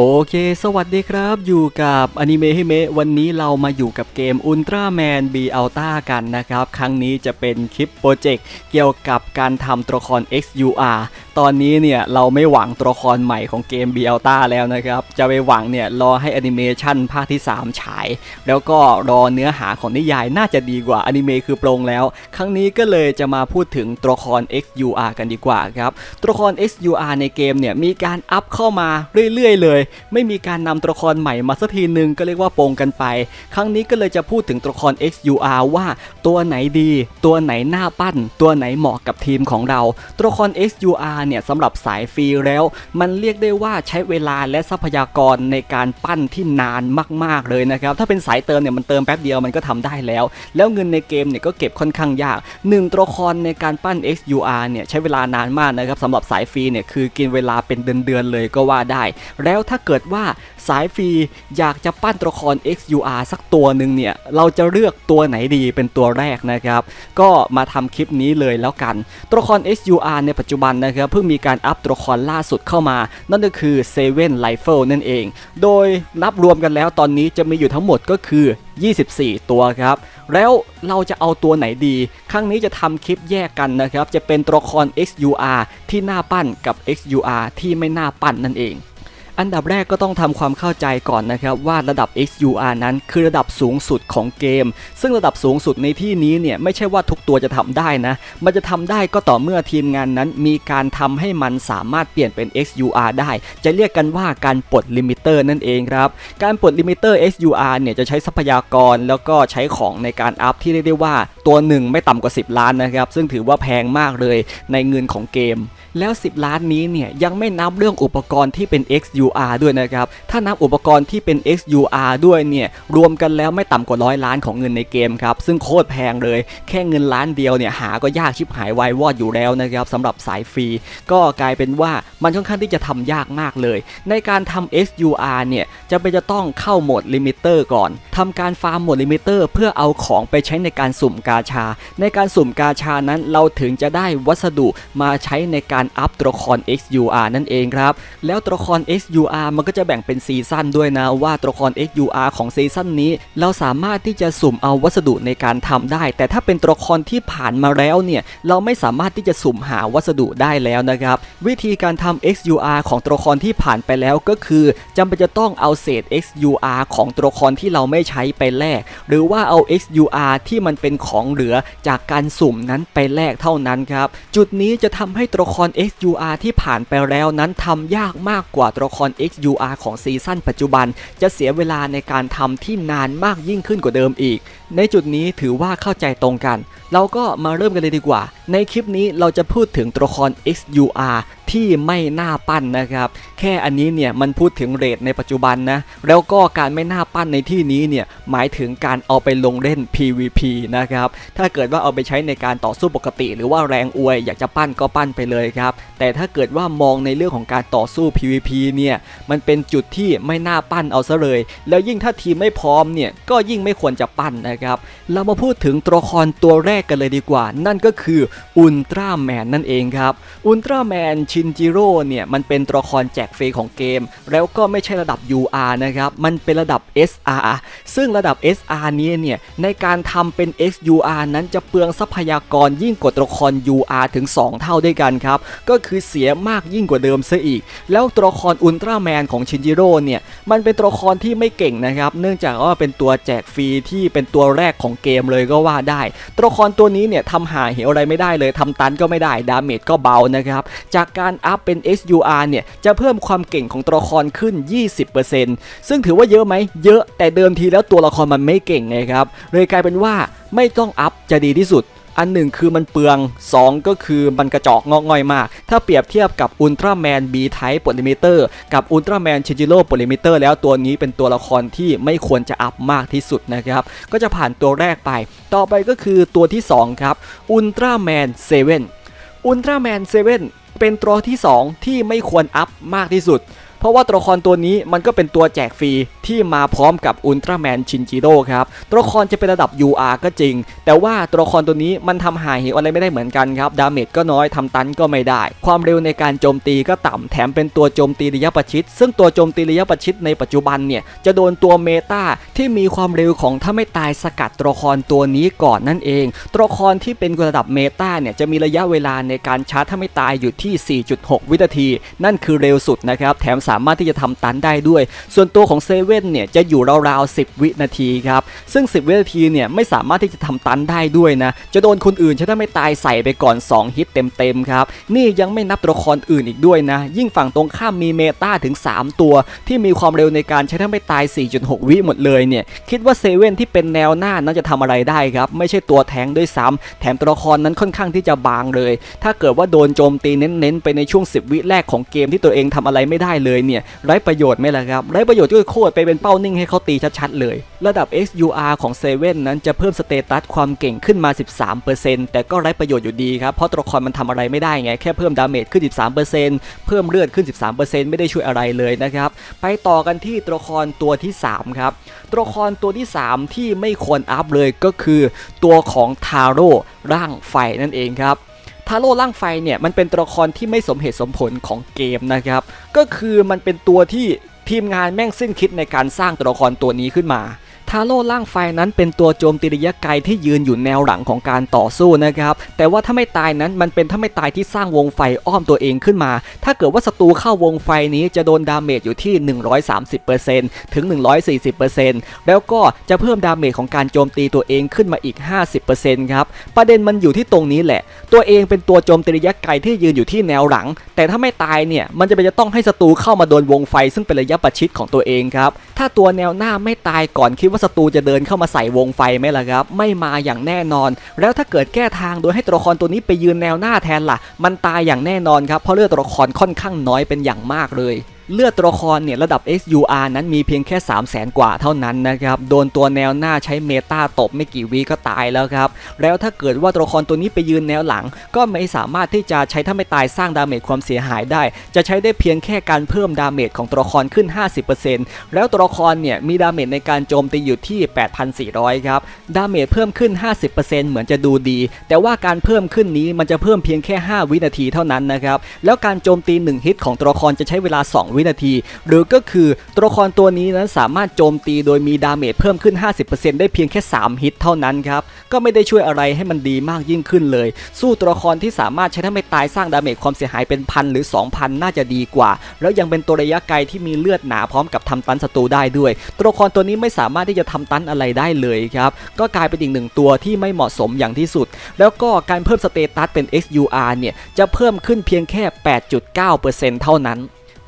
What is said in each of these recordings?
โอเค สวัสดีครับ อยู่กับอนิเมะฮิเมะวันนี้เรามาอยู่กับเกม Ultraman B Alta กันนะครับ ครั้งนี้จะเป็นคลิปโปรเจกต์เกี่ยวกับการทำตัวละคร XUR ตอนนี้เนี่ย เราไม่หวังตัวละครใหม่ของเกม B Alta แล้วนะครับ จะไปหวังเนี่ย รอให้แอนิเมชันภาคที่ 3 ฉาย แล้วก็รอเนื้อหาของนิยายน่าจะดีกว่าอนิเมะคือโปรงแล้ว ครั้งนี้ก็เลยจะมาพูดถึงตัวละคร XUR กันดีกว่าครับตัวละคร XUR ในเกมเนี่ยมีการอัพเข้ามาเรื่อยๆเลยไม่มีการนำตัวละครใหม่มาสักทีหนึ่งก็เรียกว่าโปงกันไป ครั้งนี้ก็เลยจะพูดถึงตัวละคร XUR ว่าตัวไหนดี ตัวไหนหน้าปั้น ตัวไหนเหมาะกับทีมของเรา ตัวละคร XUR เนี่ยสำหรับสายฟรีแล้ว มันเรียกได้ว่าใช้เวลาและทรัพยากรในการปั้นที่นานมาก ๆเลยนะครับ ถ้าเป็นสายเติมเนี่ยมันเติมแป๊บเดียวมันก็ทำได้แล้ว แล้วเงินในเกมเนี่ยก็เก็บค่อนข้างยากหนึ่งตัวละครในการปั้น XUR เนี่ยใช้เวลานานมากนะครับสำหรับสายฟรีเนี่ยคือกินเวลาเป็นเดือนๆเลยก็ว่าได้ แล้วถ้าเกิดว่าสายฟรีอยากจะปั้นตัวละคร XUR สักตัวหนึ่งเนี่ย เราจะเลือกตัวไหนดีเป็นตัวแรกนะครับ ก็มาทำคลิปนี้เลยแล้วกัน ตัวละคร SUR ในปัจจุบันนะครับเพิ่งมีการอัพตัวละครล่าสุดเข้ามา นั่นก็คือ Seven Rifle นั่นเอง โดยนับรวมกันแล้วตอนนี้จะมีอยู่ทั้งหมดก็คือ 24 ตัวครับแล้วเราจะเอาตัวไหนดี ครั้งนี้จะทำคลิปแยกกันนะครับ จะเป็นตัวละคร XUR ที่น่าปั้นกับ XUR ที่ไม่น่าปั้นนั่นเอง อันดับแรกก็ต้องทำความเข้าใจก่อนนะครับว่าระดับ XUR นั้นคือระดับสูงสุดของเกม ซึ่งระดับสูงสุดในที่นี้เนี่ยไม่ใช่ว่าทุกตัวจะทำได้นะ มันจะทำได้ก็ต่อเมื่อทีมงานนั้นมีการทำให้มันสามารถเปลี่ยนเป็น XUR ได้ จะเรียกกันว่าการปลดลิมิเตอร์นั่นเองครับ การปลดลิมิเตอร์ XUR เนี่ยจะใช้ทรัพยากรแล้วก็ใช้ของในการอัพที่เรียกได้ว่าตัวหนึ่งไม่ต่ำกว่า 10 ล้านนะครับซึ่งถือว่าแพงมากเลยในเงินของเกม แล้ว 10 ล้านนี้เนี่ยยังไม่นับเรื่องอุปกรณ์ที่เป็น XUR ด้วยนะครับ ถ้านับอุปกรณ์ที่เป็น XUR ด้วยเนี่ยรวมกันแล้วไม่ต่ำกว่าร้อยล้านของเงินในเกมครับ ซึ่งโคตรแพงเลย แค่เงินล้านเดียวเนี่ยหาก็ยากชิบหายวายวอดอยู่แล้วนะครับสำหรับสายฟรี ก็กลายเป็นว่ามันค่อนข้างที่จะทำยากมากเลย ในการทำ SUR เนี่ยจะเป็นจะต้องเข้าโหมดลิมิเตอร์ก่อนทำการฟาร์มโหมดลิมิเตอร์เพื่อเอาของไปใช้ในการสุ่มกาชา ในการสุ่มกาชานั้นเราถึงจะได้วัสดุมาใช้ในการอัพตัวละคร XUR นั่นเองครับ แล้วตัวละคร XUR มันก็จะแบ่งเป็นซีซั่นด้วยนะว่าตัวละคร XUR ของซีซั่นนี้ เราสามารถที่จะสุ่มเอาวัสดุในการทำได้ แต่ถ้าเป็นตัวละครที่ผ่านมาแล้วเนี่ยเราไม่สามารถที่จะสุ่มหาวัสดุได้แล้วนะครับ วิธีการทำ XUR ของตัวละครที่ผ่านไปแล้วก็คือจำเป็นจะต้องเอาเศษ XUR ของตัวละครที่เราไม่ใช้ไปแลกหรือว่าเอา XUR ที่มันเป็นของเหลือจากการสุ่มนั้นไปแลกเท่านั้นครับ จุดนี้จะทำให้ตัวละคร XUR ที่ผ่านไปแล้วนั้นทำยากมากกว่าตัวละคร XUR ของซีซั่นปัจจุบัน จะเสียเวลาในการทำที่นานมากยิ่งขึ้นกว่าเดิมอีก ในจุดนี้ถือว่าเข้าใจตรงกัน เราก็มาเริ่มกันเลยดีกว่า ในคลิปนี้เราจะพูดถึงตัวละคร XUR ที่ไม่น่าปั้นนะครับ แค่อันนี้เนี่ยมันพูดถึงเรทในปัจจุบันนะ แล้วก็การไม่น่าปั้นในที่นี้เนี่ยหมายถึงการเอาไปลงเล่น PVP นะครับ ถ้าเกิดว่าเอาไปใช้ในการต่อสู้ปกติ หรือว่าแรงอวยอยากจะปั้นก็ปั้นไปเลยครับ แต่ถ้าเกิดว่ามองในเรื่องของการต่อสู้ PVP เนี่ย มันเป็นจุดที่ไม่น่าปั้นเอาซะเลย แล้วยิ่งถ้าทีมไม่พร้อมเนี่ย ก็ยิ่งไม่ควรจะปั้นนะครับ เรามาพูดถึงตัวละครตัวแรกกันเลยดีกว่า นั่นก็คืออุลตร้าแมนนั่นเองครับ อุลตร้าแมนชินจิโร่เนี่ย มันเป็นตัวละครแจกฟรีของเกม แล้วก็ไม่ใช่ระดับ UR นะครับ มันเป็นระดับ SR ซึ่งระดับ SR นี้เนี่ยในการทำเป็น XUR นั้นจะเปลืองทรัพยากรยิ่งกว่าตัวละคร UR ถึง 2 เท่าด้วยกันครับก็คือเสียมากยิ่งกว่าเดิมซะอีก แล้วตัวละครอุลตร้าแมนของชินจิโร่เนี่ย มันเป็นตัวละครที่ไม่เก่งนะครับ เนื่องจากว่าเป็นตัวแจกฟรีที่เป็นตัวแรกของเกมเลยก็ว่าได้ ตัวละครตัวนี้เนี่ยทำหาเหวอะไรไม่ได้เลยทำตันก็ไม่ได้ ดาเมจก็เบานะครับ จากการอัพเป็น SUR เนี่ย จะเพิ่มความเก่งของตัวละครขึ้น 20%ซึ่งถือว่าเยอะไหม เยอะ แต่เดิมทีแล้วตัวละครมันไม่เก่งไงครับ เลยกลายเป็นว่าไม่ต้องอัพจะดีที่สุด อันหนึ่งคือมันเปลือง 2 ก็คือมันกระจอกงอกง่อยมาก ถ้าเปรียบเทียบกับอุลตร้าแมน B Type ปลดลิมิเตอร์กับอุลตร้าแมนชิจิโร่ปลดลิมิเตอร์แล้วตัวนี้เป็นตัวละครที่ไม่ควรจะอัพมากที่สุดนะครับ ก็จะผ่านตัวแรกไป ต่อไปก็คือตัวที่ 2 ครับอุลตร้าแมนเซเว่นอุลตร้าแมนเซเว่นเป็นตัวที่ 2 ที่ไม่ควรอัพมากที่สุด เพราะว่าตัวละครตัวนี้มันก็เป็นตัวแจกฟรีที่มาพร้อมกับอุลตร้าแมนชินจิโร่ครับตัวละครจะเป็นระดับ UR ก็จริง แต่ว่าตัวละครตัวนี้มันทำหายเหวอะไรไม่ได้เหมือนกันครับดาเมจก็น้อยทำตันก็ไม่ได้ ความเร็วในการโจมตีก็ต่ำแถมเป็นตัวโจมตีระยะประชิด ซึ่งตัวโจมตีระยะประชิดในปัจจุบันเนี่ยจะโดนตัวเมตาที่มีความเร็วของถ้าไม่ตายสกัดตัวละครตัวนี้ก่อนนั่นเองตัวละครที่เป็นระดับเมตาเนี่ยจะมีระยะเวลาในการชาร์จถ้าไม่ตายอยู่ที่ 4.6 วินาที นั่นคือเร็วสุดนะครับแถมสามารถที่จะทำตันได้ด้วย ส่วนตัวของเซเว่นเนี่ยจะอยู่ราวๆ10 วินาทีครับ ซึ่ง 10 วินาทีเนี่ยไม่สามารถที่จะทำตันได้ด้วยนะ จะโดนคนอื่นใช้ถ้าไม่ตายใส่ไปก่อน 2 ฮิตเต็มๆครับ นี่ยังไม่นับตัวละครอื่นอีกด้วยนะ ยิ่งฝั่งตรงข้ามมีเมตาถึง 3 ตัว ที่มีความเร็วในการใช้ถ้าไม่ตาย 4.6 วิหมดเลยเนี่ย คิดว่าเซเว่นที่เป็นแนวหน้านั้นจะทำอะไรได้ครับ ไม่ใช่ตัวแทงด้วยซ้ำแถมตัวละครนั้นค่อนข้างที่จะบางเลย ถ้าเกิดว่าโดนโจมตีเน้นๆ ไปในช่วง 10 วิแรกของเกมที่ตัวเองทำอะไรไม่ได้เลยเนี่ยไร้ประโยชน์ไหมล่ะครับไร้ประโยชน์ก็โคตรไปเป็นเป้านิ่งให้เขาตีชัดๆเลย ระดับ XUR ของเซเว่นนั้นจะเพิ่มสเตตัสความเก่งขึ้นมา 13%แต่ก็ไร้ประโยชน์อยู่ดีครับเพราะตัวละครมันทำอะไรไม่ได้ไงแค่เพิ่มดาเมจขึ้น 13%เพิ่มเลือดขึ้น 13%ไม่ได้ช่วยอะไรเลยนะครับไปต่อกันที่ตัวละครตัวที่ 3 ครับตัวละครตัวที่ 3 ที่ไม่ควรอัพเลยก็คือ ตัวของทาโร่ร่างไฟนั่นเองครับ ทาโร่ล่างไฟเนี่ยมันเป็นตัวละครที่ไม่สมเหตุสมผลของเกมนะครับ ก็คือมันเป็นตัวที่ทีมงานแม่งสิ้นคิดในการสร้างตัวละครตัวนี้ขึ้นมา ทาโร่ร่างไฟนั้นเป็นตัวโจมตีระยะไกลที่ยืนอยู่แนวหลังของการต่อสู้นะครับ แต่ว่าถ้าไม่ตายนั้นมันเป็นถ้าไม่ตายที่สร้างวงไฟอ้อมตัวเองขึ้นมา ถ้าเกิดว่าศัตรูเข้าวงไฟนี้จะโดนดาเมจอยู่ที่ 130%ถึง 140%แล้วก็จะเพิ่มดาเมจของการโจมตีตัวเองขึ้นมาอีก 50%ครับ ประเด็นมันอยู่ที่ตรงนี้แหละ ตัวเองเป็นตัวโจมตีระยะไกลที่ยืนอยู่ที่แนวหลัง แต่ถ้าไม่ตายเนี่ยมันจะเป็นจะต้องให้ศัตรูเข้ามาโดนวงไฟ ซึ่งเป็นระยะประชิดของตัวเองครับ ถ้าตัวแนวหน้าไม่ตายก่อนคิดว่าศัตรูจะเดินเข้ามาใส่วงไฟไหมล่ะครับ ไม่มาอย่างแน่นอน แล้วถ้าเกิดแก้ทางโดยให้ตัวละครตัวนี้ไปยืนแนวหน้าแทนล่ะ มันตายอย่างแน่นอนครับเพราะเลือดตัวละครค่อนข้างน้อยเป็นอย่างมากเลย เลือดตัวละครเนี่ยระดับ XUR นั้นมีเพียงแค่ 3 0 0แสนกว่าเท่านั้นนะครับ โดนตัวแนวหน้าใช้เมตาตบไม่กี่วิก็ตายแล้วครับ แล้วถ้าเกิดว่าตัวละครตัวนี้ไปยืนแนวหลัง ก็ไม่สามารถที่จะใช้ถ้าไม่ตายสร้างดาเมจความเสียหายได้ จะใช้ได้เพียงแค่การเพิ่มดาเมจของตัวละครขึ้น 50%แล้วตัวละครเนี่ยมีดาเมจในการโจมตีอยู่ที่ 8,400 ครับ ดาเมจเพิ่มขึ้น 50%เหมือนจะดูดี แต่ว่าการเพิ่มขึ้นนี้มันจะเพิ่มเพียงแค่ 5 วินาทีเท่านั้นนะครับ แล้วการโจมตี 1 ฮิตของตัวละครจะใช้เวลา 2วินาที หรือก็คือตัวละครตัวนี้นั้นสามารถโจมตีโดยมีดาเมจเพิ่มขึ้น 50%ได้เพียงแค่ 3 ฮิตเท่านั้นครับ ก็ไม่ได้ช่วยอะไรให้มันดีมากยิ่งขึ้นเลย สู้ตัวละครที่สามารถใช้ถ้าไม่ตายสร้างดาเมจความเสียหายเป็นพันหรือ 2,000 น่าจะดีกว่า แล้วยังเป็นตัวระยะไกลที่มีเลือดหนาพร้อมกับทำตันศัตรูได้ด้วย ตัวละครตัวนี้ไม่สามารถที่จะทำตันอะไรได้เลยครับก็กลายเป็นอีกหนึ่งตัวที่ไม่เหมาะสมอย่างที่สุด แล้วก็การเพิ่มสเตตัสเป็น XUR เนี่ยจะเพิ่มขึ้นเพียงแค่ 8.9%เท่านั้น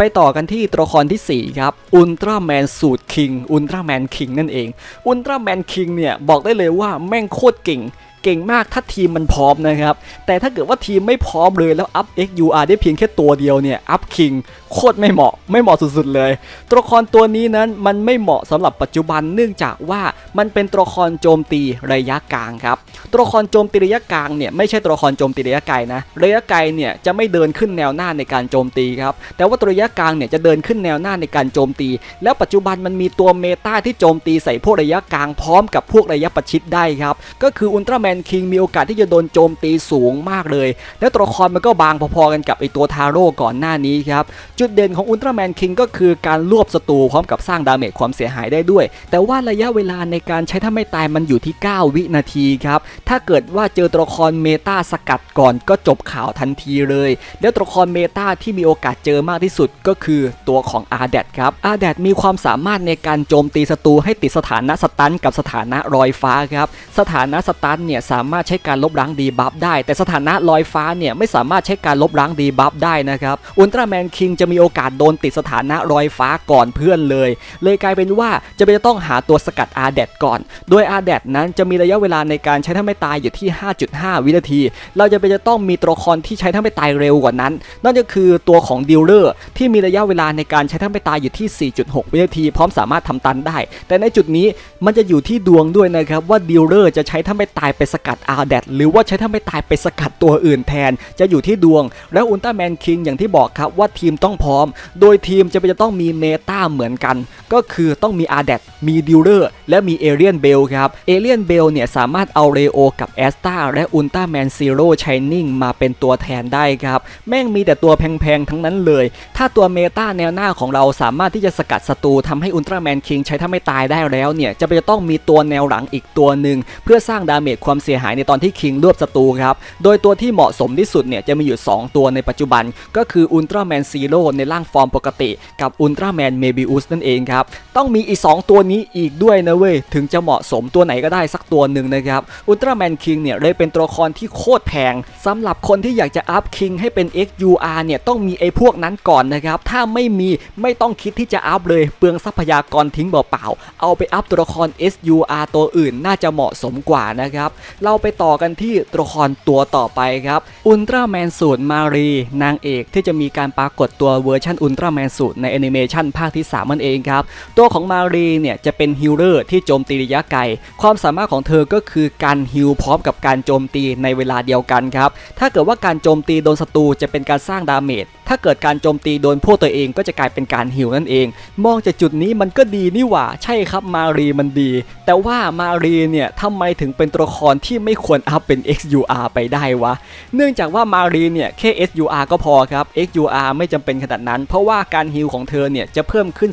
ไปต่อกันที่ตัวละครที่ 4 ครับอุลตร้าแมนสูตรคิงอุลตร้าแมนคิงนั่นเองอุลตร้าแมนคิงเนี่ย บอกได้เลยว่าแม่งโคตรเก่ง เก่งมากถ้าทีมมันพร้อมนะครับ แต่ถ้าเกิดว่าทีมไม่พร้อมเลยแล้วอัพ XUR ได้เพียงแค่ตัวเดียวเนี่ยอัพคิงโคตรไม่เหมาะไม่เหมาะสุดๆเลย ตัวละครตัวนี้นั้นมันไม่เหมาะสำหรับปัจจุบันเนื่องจากว่ามันเป็นตัวละครโจมตีระยะกลางครับตัวละครโจมตีระยะกลางเนี่ยไม่ใช่ตัวละครโจมตีระยะไกลนะระยะไกลเนี่ยจะไม่เดินขึ้นแนวหน้าในการโจมตีครับแต่ว่าตัวระยะกลางเนี่ยจะเดินขึ้นแนวหน้าในการโจมตี แล้วปัจจุบันมันมีตัวเมตาที่โจมตีใส่พวกระยะกลางพร้อมกับพวกระยะประชิดได้ครับก็คืออุลตร้าแมนคิงมีโอกาสที่จะโดนโจมตีสูงมากเลย แล้วตัวละครมันก็บางพอๆกันกับไอตัวทาโร่ก่อนหน้านี้ครับ จุดเด่นของอุลตร้าแมนคิงก็คือการรวบศัตรูพร้อมกับสร้างดาเมจความเสียหายได้ด้วย แต่ว่าระยะเวลาในการใช้ถ้าไม่ตายมันอยู่ที่ 9 วินาทีครับ ถ้าเกิดว่าเจอตัวละครเมตาสกัดก่อนก็จบข่าวทันทีเลย แล้วตัวละครเมตาที่มีโอกาสเจอมากที่สุดก็คือตัวของอาแดดครับอาแดดมีความสามารถในการโจมตีศัตรูให้ติดสถานะสตันกับสถานะรอยฟ้าครับ สถานะสตันเนี่ยสามารถใช้การลบล้างดีบัฟได้ แต่สถานะลอยฟ้าเนี่ยไม่สามารถใช้การลบล้างดีบัฟได้นะครับอุลตร้าแมนคิงจะมีโอกาสโดนติดสถานะรอยฟ้าก่อนเพื่อนเลย เลยกลายเป็นว่าจะเป็นจะต้องหาตัวสกัดอาแดดก่อน โดยอาแดดนั้นจะมีระยะเวลาในการใช้ถ้าไม่ตายอยู่ที่ 5.5 วินาที เราจะเป็นจะต้องมีตัวละครที่ใช้ถ้าไม่ตายเร็วกว่านั้น นั่นก็คือตัวของดิลเลอร์ที่มีระยะเวลาในการใช้ถ้าไม่ตายอยู่ที่ 4.6 วินาที พร้อมสามารถทำตันได้ แต่ในจุดนี้มันจะอยู่ที่ดวงด้วยนะครับว่าดิลเลอร์จะใช้ถ้าไม่ตายไปสกัดอาร์แดดหรือว่าใช้ถ้าไม่ตายไปสกัดตัวอื่นแทน จะอยู่ที่ดวง แล้วอุลตร้าแมนคิงอย่างที่บอกครับว่าทีมต้องพร้อม โดยทีมจะเป็นจะต้องมีเมตาเหมือนกัน ก็คือต้องมีอาร์แดดมีดิวเลอร์และมีเอเลียนเบลครับเอเลียนเบลเนี่ยสามารถเอาเรโอกับแอสตาและอุลตร้าแมนซีโร่ชายนิ่งมาเป็นตัวแทนได้ครับแม่งมีแต่ตัวแพงๆทั้งนั้นเลย ถ้าตัวเมตาแนวหน้าของเราสามารถที่จะสกัดศัตรูทำให้อุลตร้าแมนคิงใช้ถ้าไม่ตายได้แล้วเนี่ยจะเป็นจะต้องมีตัวแนวหลังอีกตัวหนึ่งเพื่อสร้างดาเมจความเสียหายในตอนที่คิงรวบศัตรูครับ โดยตัวที่เหมาะสมที่สุดเนี่ยจะมีอยู่ 2 ตัวในปัจจุบัน ก็คืออุลตร้าแมนซีโร่ในร่างฟอร์มปกติกับอุลตร้าแมนเมบิอุสนั่นเองครับ ต้องมีอีก 2 ตัวนี้อีกด้วยนะเว้ย ถึงจะเหมาะสมตัวไหนก็ได้สักตัวหนึ่งนะครับอุลตร้าแมนคิงเนี่ยเลยเป็นตัวละครที่โคตรแพงสำหรับคนที่อยากจะอัพคิงให้เป็น XUR เนี่ยต้องมีไอ้พวกนั้นก่อนนะครับถ้าไม่มีไม่ต้องคิดที่จะอัพเลยเปลืองทรัพยากรทิ้งเปล่าๆเอาไปอัพตัวละคร SUR ตัวอื่นน่าจะเหมาะสมกว่านะครับเราไปต่อกันที่ตัวละครตัวต่อไปครับอุลตร้าแมนสูตรมารีนางเอกที่จะมีการปรากฏตัวเวอร์ชันอุลตร้าแมนสูตรในแอนิเมชันภาคที่ 3 มันเองครับ ตัวของมารีเนี่ยจะเป็นฮิลเลอร์ที่โจมตีระยะไกล ความสามารถของเธอก็คือการฮิลพร้อมกับการโจมตีในเวลาเดียวกันครับ ถ้าเกิดว่าการโจมตีโดนศัตรูจะเป็นการสร้างดาเมจ ถ้าเกิดการโจมตีโดนพวกตัวเองก็จะกลายเป็นการฮิลนั่นเอง มองจากจุดนี้มันก็ดีนี่หว่า ใช่ครับมารีมันดี แต่ว่ามารีเนี่ยทำไมถึงเป็นตัวละครที่ไม่ควรอัพเป็น XUR ไปได้วะ เนื่องจากว่ามารีเนี่ยแค่ SUR ก็พอครับ XUR ไม่จำเป็นขนาดนั้น เพราะว่าการฮิลของเธอเนี่ยจะเพิ่มขึ้น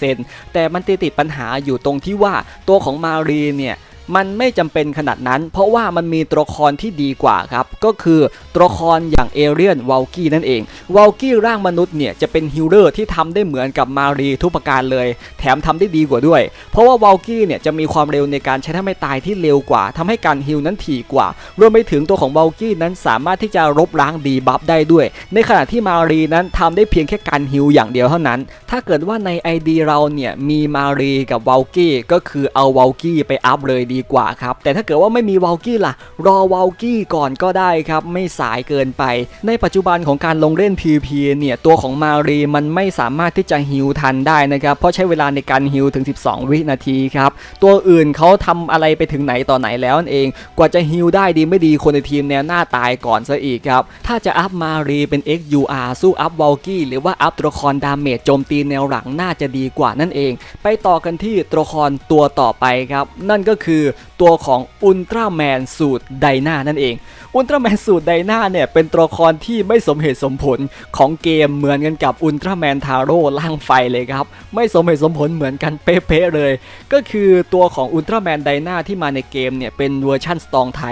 11%แต่มันติดติดปัญหาอยู่ตรงที่ว่าตัวของมารีเนี่ย มันไม่จำเป็นขนาดนั้น เพราะว่ามันมีตัวละครที่ดีกว่าครับ ก็คือตัวละครอย่างเอเรียนวอลกี้นั่นเองวอลกี้ร่างมนุษย์เนี่ยจะเป็นฮิลเลอร์ที่ทำได้เหมือนกับมารีทุกประการเลย แถมทำได้ดีกว่าด้วย เพราะว่าวอลกี้เนี่ยจะมีความเร็วในการใช้ท่าไม่ตายที่เร็วกว่าทำให้การฮิลนั้นถี่กว่ารวมไปถึงตัวของวอลกี้นั้นสามารถที่จะลบล้างดีบัฟได้ด้วย ในขณะที่มารีนั้นทำได้เพียงแค่การฮิลอย่างเดียวเท่านั้น ถ้าเกิดว่าใน ID เราเนี่ยมีมารีกับวอลกี้ก็คือเอาวอลกี้ไปอัพเลยดีกว่าครับ แต่ถ้าเกิดว่าไม่มีวอลกี้ล่ะ รอวอลกี้ก่อนก็ได้ครับ ไม่สายเกินไป ในปัจจุบันของการลงเล่น PVP เนี่ย ตัวของมารีมันไม่สามารถที่จะฮิลทันได้นะครับ เพราะใช้เวลาในการฮิลถึง 12 วินาทีครับ ตัวอื่นเขาทำอะไรไปถึงไหนต่อไหนแล้วนั่นเอง กว่าจะฮิลได้ดีไม่ดีคนในทีมแนวหน้าตายก่อนซะอีกครับ ถ้าจะอัพมารีเป็น XUR สู้อัพวอลกี้หรือว่าอัพตัวละครดาเมจโจมตีแนวหลังน่าจะดีกว่านั่นเอง ไปต่อกันที่ตัวละครตัวต่อไปครับ นั่นก็คือตัวของอุลตร้าแมนสูตรไดนานั่นเอง อุลตร้าแมนสูตรไดนาเนี่ยเป็นตัวละครที่ไม่สมเหตุสมผลของเกมเหมือนกันกับอุลตร้าแมนทาโร่ล่างไฟเลยครับ ไม่สมเหตุสมผลเหมือนกันเป๊ะๆเลย ก็คือตัวของอุลตร้าแมนไดนาที่มาในเกมเนี่ยเป็นเวอร์ชั่นสตองไท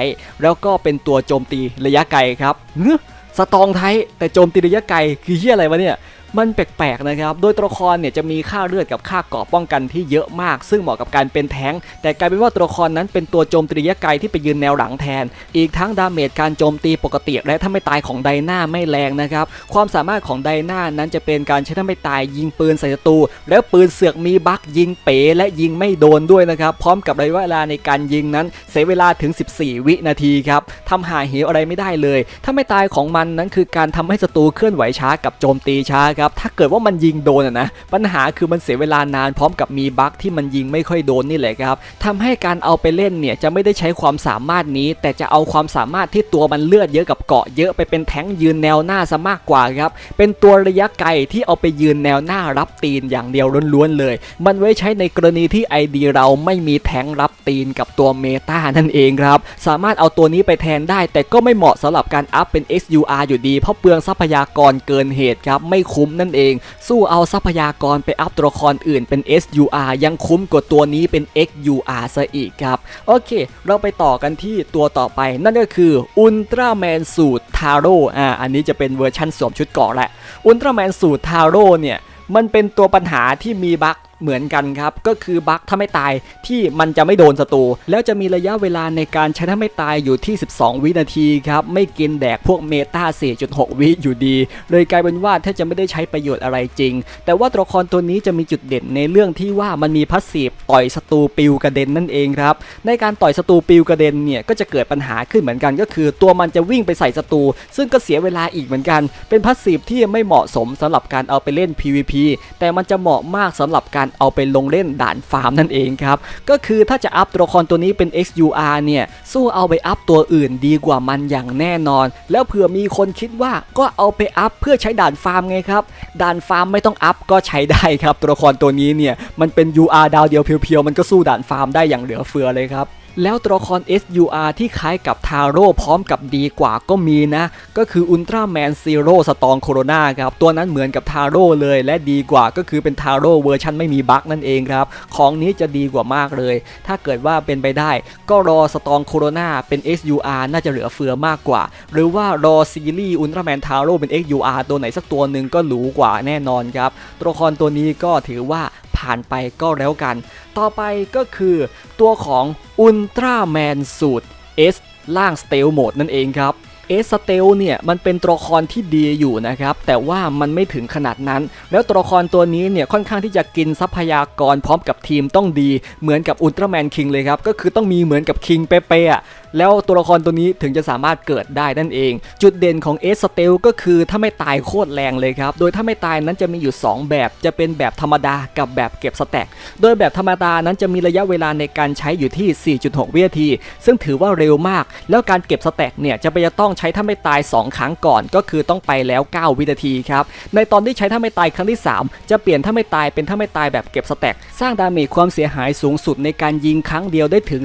แล้วก็เป็นตัวโจมตีระยะไกลครับเนื้อสตองไทแต่โจมตีระยะไกลคือเฮียอะไรวะเนี่ย มันแปลกๆนะครับ โดยตัวละครเนี่ยจะมีค่าเลือดกับค่าเกาะป้องกันที่เยอะมาก ซึ่งเหมาะกับการเป็นแท้ง แต่กลายเป็นว่าตัวละครนั้นเป็นตัวโจมตีระยะไกลที่ไปยืนแนวหลังแทน อีกทั้งดาเมจการโจมตีปกติ และถ้าไม่ตายของไดนาไม่แรงนะครับ ความสามารถของไดนานั้นจะเป็นการใช้ถ้าไม่ตายยิงปืนใส่ศัตรู แล้วปืนเสือกมีบั๊กยิงเป๋และยิงไม่โดนด้วยนะครับ พร้อมกับระยะเวลาในการยิงนั้นเสียเวลาถึง 14 วินาทีครับทำหาเหวอะไรไม่ได้เลย ถ้าไม่ตายของมันนั้นคือการทำให้ศัตรูเคลื่อนไหวช้ากับโจมตีช้าครับถ้าเกิดว่ามันยิงโดนนะปัญหาคือมันเสียเวลานานพร้อมกับมีบั๊กที่มันยิงไม่ค่อยโดนนี่แหละครับทำให้การเอาไปเล่นเนี่ยจะไม่ได้ใช้ความสามารถนี้ แต่จะเอาความสามารถที่ตัวมันเลือดเยอะกับเกาะเยอะไปเป็นแท้งยืนแนวหน้าซะมากกว่าครับเป็นตัวระยะไกลที่เอาไปยืนแนวหน้ารับตีนอย่างเดียวล้วนๆเลย มันไว้ใช้ในกรณีที่ไอดีเราไม่มีแท้งรับตีนกับตัวเมตานั่นเองครับสามารถเอาตัวนี้ไปแทนได้ แต่ก็ไม่เหมาะสำหรับการอัพเป็น XUR อยู่ดี เพราะเปลืองทรัพยากรเกินเหตุครับไม่คุ้มนั่นเอง สู้เอาทรัพยากรไปอัพตัวละครอื่นเป็น SUR ยังคุ้มกว่าตัวนี้เป็น XUR ซะอีกครับ โอเค เราไปต่อกันที่ตัวต่อไปนั่นก็คืออุลตร้าแมนสูตรทาโร่อ่าอันนี้จะเป็นเวอร์ชั่นสวมชุดเกราะแหละอุลตร้าแมนสูตรทาโร่เนี่ยมันเป็นตัวปัญหาที่มีบั๊ก เหมือนกันครับ ก็คือบั๊กถ้าไม่ตายที่มันจะไม่โดนศัตรูแล้วจะมีระยะเวลาในการใช้ถ้าไม่ตายอยู่ที่ 12 วินาทีครับไม่กินแดกพวกเมตา4.6 วิอยู่ดี เลยกลายเป็นว่าแทบจะไม่ได้ใช้ประโยชน์อะไรจริง แต่ว่าตัวละครตัวนี้จะมีจุดเด่นในเรื่องที่ว่ามันมีพัสซีฟต่อยศัตรูปิวกระเด็นนั่นเองครับในการต่อยศัตรูปิวกระเด็นเนี่ยก็จะเกิดปัญหาขึ้นเหมือนกัน ก็คือตัวมันจะวิ่งไปใส่ศัตรูซึ่งก็เสียเวลาอีกเหมือนกัน เป็นพัสซีฟที่ไม่เหมาะสมสำหรับการเอาไปเล่น PVP แต่มันจะเหมาะมากสำหรับการเอาไปลงเล่นด่านฟาร์มนั่นเองครับ ก็คือถ้าจะอัพตัวละครตัวนี้เป็น XUR เนี่ย สู้เอาไปอัพตัวอื่นดีกว่ามันอย่างแน่นอน แล้วเผื่อมีคนคิดว่าก็เอาไปอัพเพื่อใช้ด่านฟาร์มไงครับ ด่านฟาร์มไม่ต้องอัพก็ใช้ได้ครับ ตัวละครตัวนี้เนี่ยมันเป็น UR ดาวเดียวเพียวๆมันก็สู้ด่านฟาร์มได้อย่างเหลือเฟือเลยครับ แล้วตัวละคร SUR ที่คล้ายกับทาโร่พร้อมกับดีกว่าก็มีนะ ก็คืออุลตร้าแมนซีโร่สตองโคโรนาครับ ตัวนั้นเหมือนกับทาโร่เลยและดีกว่าก็คือเป็นทาโร่เวอร์ชันไม่มีบั๊กนั่นเองครับ ของนี้จะดีกว่ามากเลย ถ้าเกิดว่าเป็นไปได้ ก็รอสตองโคโรนาเป็น SUR น่าจะเหลือเฟือมากกว่า หรือว่ารอซีรีส์อุลตร้าแมนทาโร่เป็น XUR ตัวไหนสักตัวหนึ่งก็หรูกว่าแน่นอนครับตัวละครตัวนี้ก็ถือว่า ผ่านไปก็แล้วกัน ต่อไปก็คือตัวของอุลตร้าแมนสูตร S ล่างสเตลโหมดนั่นเองครับ เอสเตลเนี่ยมันเป็นตัวละครที่ดีอยู่นะครับ แต่ว่ามันไม่ถึงขนาดนั้น แล้วตัวละครตัวนี้เนี่ยค่อนข้างที่จะกินทรัพยากรพร้อมกับทีมต้องดีเหมือนกับอุลตร้าแมนคิงเลยครับ ก็คือต้องมีเหมือนกับคิงเป๊ะๆแล้วตัวละครตัวนี้ถึงจะสามารถเกิดได้นั่นเอง จุดเด่นของเอสเตลก็คือถ้าไม่ตายโคตรแรงเลยครับ โดยถ้าไม่ตายนั้นจะมีอยู่ 2 แบบ จะเป็นแบบธรรมดากับแบบเก็บสแต็กโดยแบบธรรมดานั้นจะมีระยะเวลาในการใช้อยู่ที่ 4.6 วินาที ซึ่งถือว่าเร็วมาก แล้วการเก็บสแต็กเนี่ยจะไปจะต้องใช้ถ้าไม่ตาย 2 ครั้งก่อน ก็คือต้องไปแล้ว 9 วินาทีครับ ในตอนที่ใช้ถ้าไม่ตายครั้งที่ 3 จะเปลี่ยนถ้าไม่ตายเป็นถ้าไม่ตายแบบเก็บสแต็กสร้างดาเมจความเสียหายสูงสุดในการยิงครั้งเดียวได้ถึง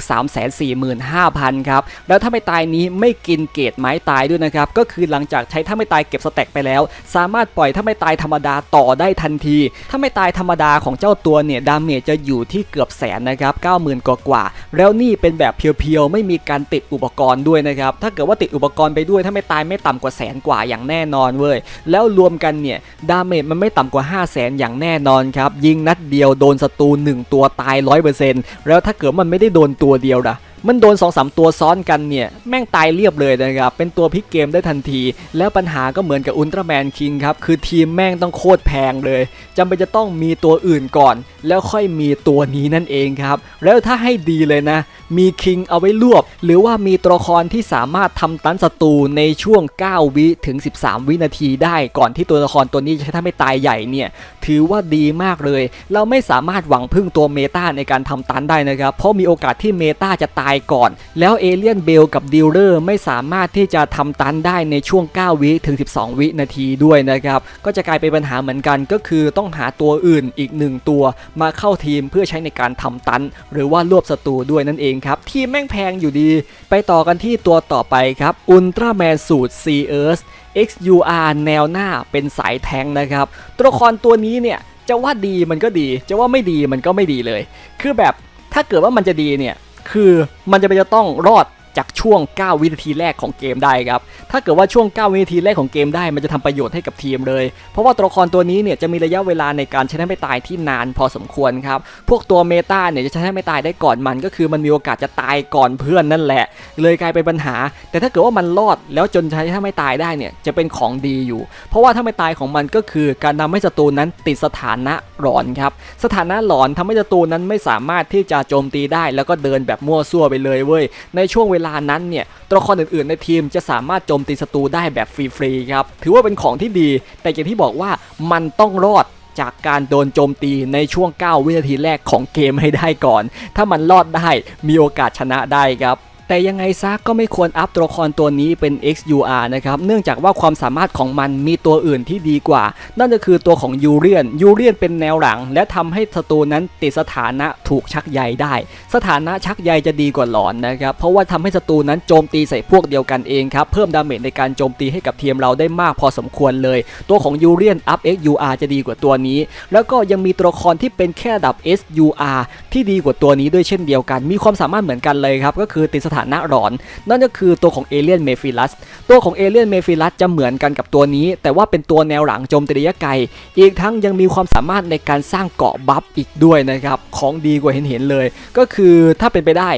345,000 ครับ แล้วถ้าไม่ตายนี้ไม่กินเกรดไม้ตายด้วยนะครับ ก็คือหลังจากใช้ถ้าไม่ตายเก็บสแต็กไปแล้ว สามารถปล่อยถ้าไม่ตายธรรมดาต่อได้ทันที ถ้าไม่ตายธรรมดาของเจ้าตัวเนี่ยดาเมจจะอยู่ที่เกือบแสนนะครับ90,000กว่ากว่า แล้วนี่เป็นแบบเพียวๆไม่มีการติดอุปกรณ์ด้วยนะครับถ้าเกิดว่าติดอุปกรณ์ไปด้วยถ้าไม่ตายไม่ต่ำกว่าแสนกว่าอย่างแน่นอนเว้ยแล้วรวมกันเนี่ยดาเมจมันไม่ต่ำกว่า 5 0 0แสนอย่างแน่นอนครับยิงนัดเดียวโดนศัตรู1ตัวตาย 100%แล้วถ้าเกิดมันไม่ได้โดนตัวเดียวล่ะมันโดน2อสตัวซ้อนกันเนี่ย แม่งตายเรียบเลยนะครับ เป็นตัวพลิกเกมได้ทันที แล้วปัญหาก็เหมือนกับอุลตร้าแมนคิงครับ คือทีมแม่งต้องโคตรแพงเลยจำเป็นจะต้องมีตัวอื่นก่อน แล้วค่อยมีตัวนี้นั่นเองครับ แล้วถ้าให้ดีเลยนะมีคิงเอาไว้รวบ หรือว่ามีตัวละครที่สามารถทำตันศัตรูในช่วง 9 วิถึง 13 วินาทีได้ก่อนที่ตัวละครตัวนี้จะถ้าไม่ตายใหญ่เนี่ยถือว่าดีมากเลย เราไม่สามารถหวังพึ่งตัวเมตาในการทำตันได้นะครับ เพราะมีโอกาสที่เมตาจะตายก่อน แล้วเอเลียนเบลกับดิลเลอร์ไม่สามารถที่จะทำตันได้ในช่วง 9 วิถึง 12 วินาทีด้วยนะครับก็จะกลายเป็นปัญหาเหมือนกันก็คือต้องหาตัวอื่นอีกหนึ่งตัวมาเข้าทีมเพื่อใช้ในการทำตัน หรือว่ารวบศัตรูด้วยนั่นเองครับทีมแม่งแพงอยู่ดี ไปต่อกันที่ตัวต่อไปครับอุลตร้าแมนสูตร c ีเอิร์ XUR แนวหน้าเป็นสายแทงนะครับ ตัวละครตัวนี้เนี่ยจะว่าดีมันก็ดี จะว่าไม่ดีมันก็ไม่ดีเลย คือแบบถ้าเกิดว่ามันจะดีเนี่ยคือมันจะไปจะต้องรอดจากช่วง 9 วินาทีแรกของเกมได้ครับ ถ้าเกิดว่าช่วง 9 วินาทีแรกของเกมได้ มันจะทำประโยชน์ให้กับทีมเลย เพราะว่าตัวละครตัวนี้เนี่ยจะมีระยะเวลาในการใช้ให้ไม่ตายที่นานพอสมควรครับ พวกตัวเมตาเนี่ยจะใช้ให้ไม่ตายได้ก่อนมัน ก็คือมันมีโอกาสจะตายก่อนเพื่อนนั่นแหละ เลยกลายเป็นปัญหา แต่ถ้าเกิดว่ามันรอดแล้วจนใช้ถ้าไม่ตายได้เนี่ยจะเป็นของดีอยู่ เพราะว่าถ้าไม่ตายของมันก็คือ การทำให้ศัตรูนั้นติดสถานะหลอนครับ สถานะหลอนทำให้ศัตรูนั้นไม่สามารถที่จะโจมตีได้ แล้วก็เดินแบบมั่วซั่วไปเลยเว้ย ในช่วงเวลานั้นเนี่ยตัวละครอื่นๆในทีมจะสามารถโจมตีศัตรูได้แบบฟรีๆครับถือว่าเป็นของที่ดี แต่อย่างที่บอกว่ามันต้องรอดจากการโดนโจมตีในช่วง 9 วินาทีแรกของเกมให้ได้ก่อน ถ้ามันรอดได้มีโอกาสชนะได้ครับ แต่ยังไงซะก็ไม่ควรอัพตัวละครตัวนี้เป็น XUR นะครับเนื่องจากว่าความสามารถของมันมีตัวอื่นที่ดีกว่า นั่นก็คือตัวของยูเรียนยูเรียนเป็นแนวหลัง และทำให้ศัตรูนั้นติดสถานะถูกชักใยได้ สถานะชักใยจะดีกว่าหลอนนะครับเพราะว่าทำให้ศัตรูนั้นโจมตีใส่พวกเดียวกันเองครับเพิ่มดาเมจในการโจมตีให้กับทีมเราได้มากพอสมควรเลย ตัวของยูเรียนอัพ XUR จะดีกว่าตัวนี้ แล้วก็ยังมีตัวละครที่เป็นแค่ดับ SUR ที่ดีกว่าตัวนี้ด้วยเช่นเดียวกัน มีความสามารถเหมือนกันเลยครับ ก็คือติดสถานะหลอน นั่นก็คือตัวของเอเลียนเมฟิลัสตัวของเอเลียนเมฟิลัสจะเหมือนกันกับตัวนี้ แต่ว่าเป็นตัวแนวหลังโจมตีระยะไกล อีกทั้งยังมีความสามารถในการสร้างเกาะบัฟอีกด้วยนะครับ ของดีกว่าเห็นๆเลย ก็คือถ้าเป็นไปได้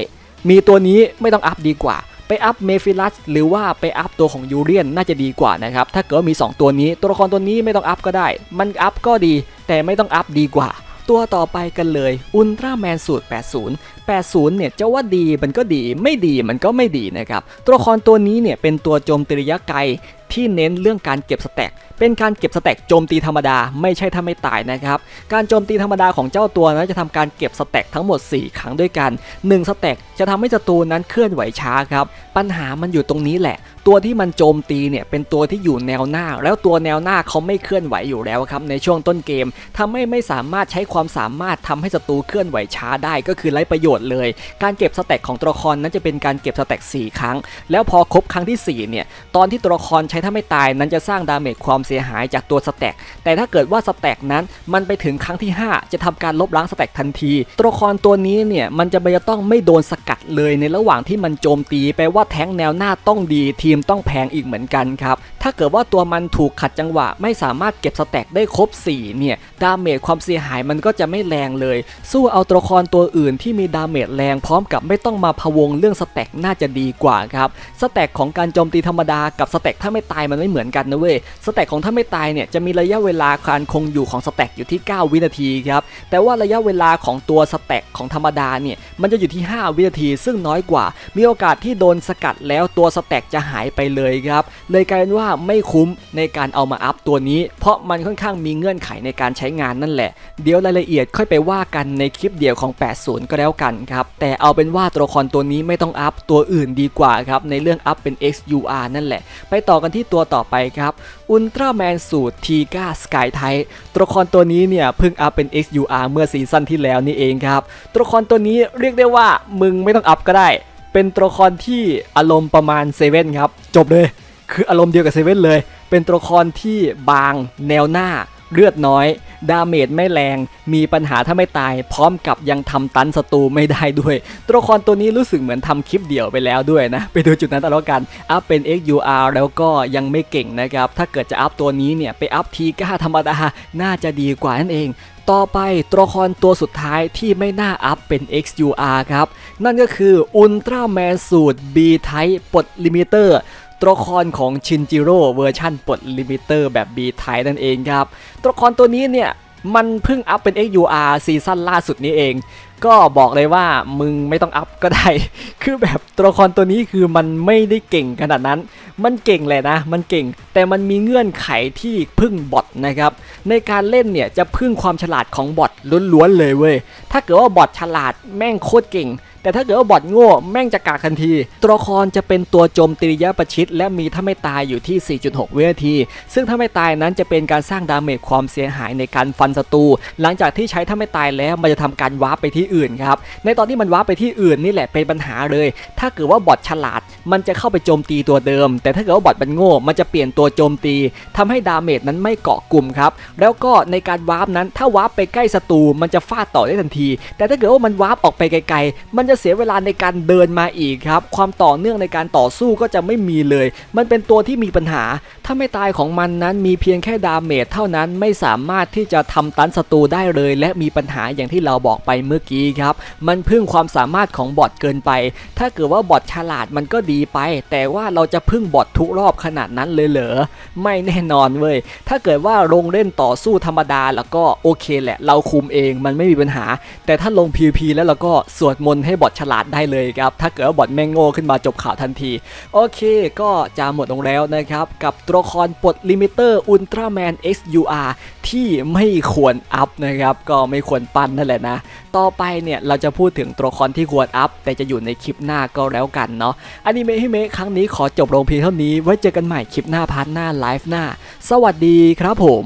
มีตัวนี้ไม่ต้องอัพดีกว่าไปอัพเมฟิลัสหรือว่าไปอัพตัวของยูเรียนน่าจะดีกว่านะครับ ถ้าเกิดมี 2 ตัวนี้ ตัวละครตัวนี้ไม่ต้องอัพก็ได้ มันอัพก็ดี แต่ไม่ต้องอัพดีกว่า ตัวต่อไปกันเลยอุลตร้าแมนสูตร 80 80 เนี่ยจะว่าดีมันก็ดีไม่ดีมันก็ไม่ดีนะครับ ตัวละครตัวนี้เนี่ยเป็นตัวโจมตีระยะไกลที่เน้นเรื่องการเก็บสแต็ก เป็นการเก็บสแต็กโจมตีธรรมดาไม่ใช่ถ้าไม่ตายนะครับ การโจมตีธรรมดาของเจ้าตัวนั้นจะทำการเก็บสแต็กทั้งหมด 4 ครั้งด้วยกัน 1 สแต็กจะทำให้ศัตรูนั้นเคลื่อนไหวช้าครับ ปัญหามันอยู่ตรงนี้แหละ ตัวที่มันโจมตีเนี่ยเป็นตัวที่อยู่แนวหน้า แล้วตัวแนวหน้าเขาไม่เคลื่อนไหวอยู่แล้วครับในช่วงต้นเกมทำให้ไม่สามารถใช้ความสามารถทำให้ศัตรูเคลื่อนไหวช้าได้ก็คือไร้ประโยชน์เลย การเก็บสแต็กของตัวละครนั้นจะเป็นการเก็บสแต็ก4ครั้ง แล้วพอครบครั้งที่4เนี่ยตอนที่ตัวละครใช้ถ้าไม่ตายนั้นจะสร้างดาเมจความเสียหายจากตัวสแต็กแต่ถ้าเกิดว่าสแต็กนั้นมันไปถึงครั้งที่ 5 จะทำการลบล้างสแต็กทันที ตัวละครตัวนี้เนี่ยมันจะไม่ต้องไม่โดนสกัดเลยในระหว่างที่มันโจมตีแปลว่าแท้งแนวหน้าต้องดีทีมต้องแพงอีกเหมือนกันครับ ถ้าเกิดว่าตัวมันถูกขัดจังหวะ ไม่สามารถเก็บสแต็กได้ครบ 4 เนี่ยดาเมจความเสียหายมันก็จะไม่แรงเลย สู้เอาตัวละครตัวอื่นที่มีดาเมจแรงพร้อมกับไม่ต้องมาพะวงเรื่องสแต็กน่าจะดีกว่าครับสแต็กของการโจมตีธรรมดากับสแต็กถ้าไม่ตายมันไม่เหมือนกันนะเว้ยสแต็กของถ้าไม่ตายเนี่ยจะมีระยะเวลาการคงอยู่ของสแต็กอยู่ที่ 9 วินาทีครับแต่ว่าระยะเวลาของตัวสแต็กของธรรมดาเนี่ยมันจะอยู่ที่ 5 วินาที ซึ่งน้อยกว่า มีโอกาสที่โดนสกัดแล้วตัวสแต็กจะหายไปเลยครับเลยกลายเป็นว่าไม่คุ้มในการเอามาอัพตัวนี้ เพราะมันค่อนข้างมีเงื่อนไขในการใช้งานนั่นแหละ เดี๋ยวรายละเอียดค่อยไปว่ากันในคลิปเดียวของ 80 ก็แล้วกันครับแต่เอาเป็นว่าตัวละครตัวนี้ไม่ต้องอัพตัวอื่นดีกว่าครับในเรื่องอัพเป็น XUR นั่นแหละ ไปต่อกันที่ตัวต่อไปครับ อุลตร้าแมนสูตรทีก้าสกายไทตัวละครตัวนี้เนี่ยเพิ่งอัพเป็น XUR เมื่อซีซั่นที่แล้วนี่เองครับ ตัวละครตัวนี้เรียกได้ว่ามึงไม่ต้องอัพก็ได้ เป็นตัวละครที่อารมณ์ประมาณเซเว่นครับ จบเลย คืออารมณ์เดียวกับเซเว่นเลย เป็นตัวละครที่บางแนวหน้า เลือดน้อย ดาเมจไม่แรง มีปัญหาถ้าไม่ตาย พร้อมกับยังทำตันศัตรูไม่ได้ด้วย ตัวละครตัวนี้รู้สึกเหมือนทำคลิปเดี่ยวไปแล้วด้วยนะ ไปดูจุดนั้นเอาแล้วกัน อัพเป็น XUR แล้วก็ยังไม่เก่งนะครับ ถ้าเกิดจะอัพตัวนี้เนี่ย ไปอัพทีก้าธรรมดา น่าจะดีกว่านั่นเองต่อไปตัวละครตัวสุดท้ายที่ไม่น่าอัพเป็น XUR ครับ นั่นก็คืออุลตร้าแมนสูตร B Type ปลดลิมิเตอร์ ตัวละครของชินจิโร่เวอร์ชั่นปลดลิมิเตอร์แบบ B Type นั่นเองครับ ตัวละครตัวนี้เนี่ยมันเพิ่งอัพเป็น XUR ซีซั่นล่าสุดนี้เอง ก็บอกเลยว่ามึงไม่ต้องอัพก็ได้ คือแบบตัวละครตัวนี้คือมันไม่ได้เก่งขนาดนั้น มันเก่งแหละนะ มันเก่ง แต่มันมีเงื่อนไขที่พึ่งบอทนะครับ ในการเล่นเนี่ยจะพึ่งความฉลาดของบอทล้วนๆเลยเว้ย ถ้าเกิดว่าบอทฉลาดแม่งโคตรเก่ง แต่ถ้าเกิดว่าบอดโง่แม่งจะกากทันที ตัวละครจะเป็นตัวโจมตีระยะประชิด และมีถ้าไม่ตายอยู่ที่ 4.6 วินาที ซึ่งถ้าไม่ตายนั้นจะเป็นการสร้างดาเมจความเสียหายในการฟันศัตรูหลังจากที่ใช้ถ้าไม่ตายแล้วมันจะทำการวาร์ปไปที่อื่นครับในตอนที่มันวาร์ปไปที่อื่นนี่แหละเป็นปัญหาเลย ถ้าเกิดว่าบอดฉลาด มันจะเข้าไปโจมตีตัวเดิม แต่ถ้าเกิดว่าบอทมันโง่ มันจะเปลี่ยนตัวโจมตีทำให้ดาเมจนั้นไม่เกาะกลุ่มครับ แล้วก็ในการวาร์ปนั้น ถ้าวาร์ปไปใกล้ศัตรูมันจะฟาดต่อได้ทันที แต่ถ้าเกิดว่ามันวาร์ปออกไปไกลๆ มันจะเสียเวลาในการเดินมาอีกครับ ความต่อเนื่องในการต่อสู้ก็จะไม่มีเลย มันเป็นตัวที่มีปัญหา ถ้าไม่ตายของมันนั้นมีเพียงแค่ดาเมจเท่านั้นไม่สามารถที่จะทำตันศัตรูได้เลย และมีปัญหาอย่างที่เราบอกไปเมื่อกี้ครับ มันพึ่งความสามารถของบอทเกินไป ถ้าเกิดว่าบอทฉลาดมันก็ดไป แต่ว่าเราจะพึ่งบอททุกรอบขนาดนั้นเลยเหรอไม่แน่นอนเว้ยถ้าเกิดว่าลงเล่นต่อสู้ธรรมดาแล้วก็โอเคแหละ เราคุมเองมันไม่มีปัญหา แต่ถ้าลง PVP แล้วเราก็สวดมนต์ให้บอทฉลาดได้เลยครับถ้าเกิดว่าบอทแม่งโง่ขึ้นมาจบข่าวทันที โอเคก็จะหมดลงแล้วนะครับ กับตัวละครปลดลิมิเตอร์อุลตร้าแมน XUR ที่ไม่ควรอัพนะครับ ก็ไม่ควรปั้นนั่นแหละนะ ต่อไปเนี่ยเราจะพูดถึงตัวละครที่ควรอัพ แต่จะอยู่ในคลิปหน้าก็แล้วกันเนาะอันินิเมะห้เมะครั้งนี้ขอจบลงเพียงเท่านี้ ไว้เจอกันใหม่คลิปหน้าพาร์ทหน้าไลฟ์หน้า สวัสดีครับผม